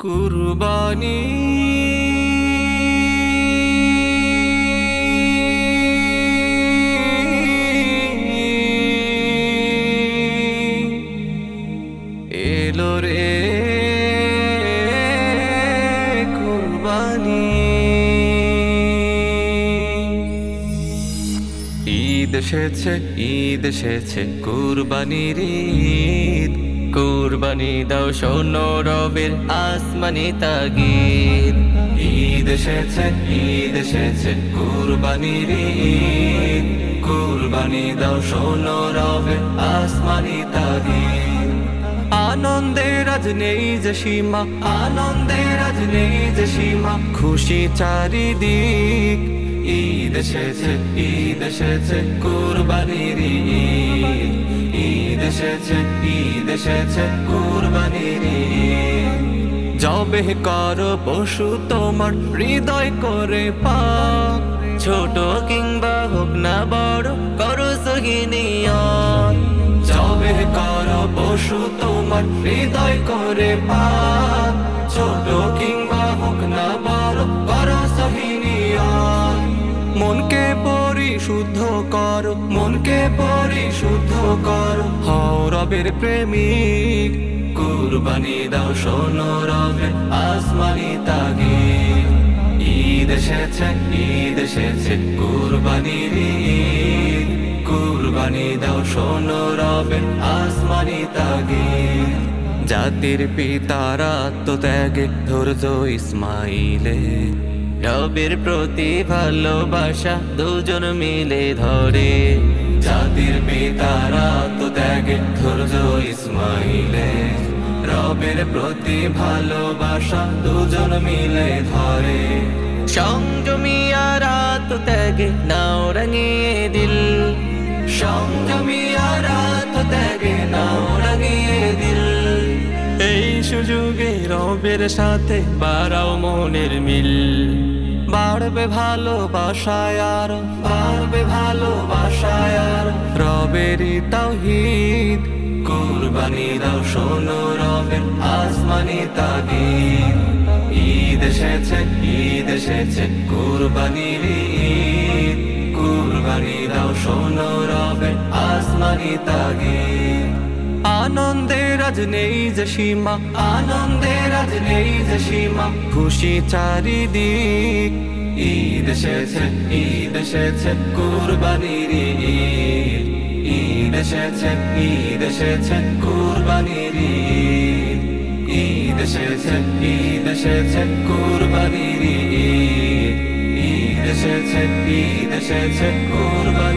কুরবানি। ঈদ এসেছে ঈদ এসেছে কুরবানির ঈদ। কুরবানি দাও শোনো রবের আসমানি তাগিদ। ঈদ এসেছে ঈদ এসেছে কুরবানির ঈদ। কুরবানি দাও শোনো রবের আসমানি তাগিদ। আনন্দের আজ নেই যে সীমা। আনন্দের আজ নেই যে সীমা। খুশি চারিদিক। ঈদ এসেছে ঈদ এসেছে কুরবানির ঈদ। ঈদ এসেছে, ঈদ এসেছে, কুরবানির যবে কর পশু তোমার হৃদয় করে পাক। ছোট কিংবা হোক না বড়, করো যবে কর পশু তোমার হৃদয় করে পাক। ছোট কিংবা হোক না বড়, করো মনকে পরিশুদ্ধ কর, মনকে পরিশুদ্ধ রবের প্রেমিক। কুরবানি দাও শোনো রবের আসমানি তাগি ঈদ এসেছে ঈদ এসেছে, কুরবানির ঈদ। কুরবানি দাও শোনো রবের আসমানি তাগি জাতির পিতারা তো ত্যাগে ধৈর্য ইসমাইলে। রবের প্রতি ভালোবাসা দুজন মিলে ধরে। জাতির পিতারা ধৈর্য ইসমাইলে রবের প্রতি ভালোবাসা দুজন মিলে ধরে। সংযমিয়া রাত ত্যাগে নাও রাঙিয়ে দিল। সংযমিয়া রাত ত্যাগে নাও রাঙিয়ে দিল। এই সুযোগে রবের সাথে বাড়াও মনের মিল। বাড়বে ভালোবাসায় আর, বাড়বে ভালোবাসায় আর। রবেরই তাওহীদ, কুরবানি দাও শোনো রবের আসমানি তাগিদ। ঈদ এসেছে ঈদ এসেছে, কুরবানির ঈদ। কুরবানি দাও শোনো রবের আসমানি তাগিদ। আনন্দের আজ নেই যে সীমা। আনন্দের আজ নেই যে সীমা। খুশি চারিদিক, ঈদ এসেছে ঈদ এসেছে, কুরবানির ঈদ। এসেছে ঈদ এসেছে, কুরবানির ঈদ। এসেছে ঈদ এসেছে, কুরবানির ঈদ এসেছে ঈদ এসেছে, কুরবানির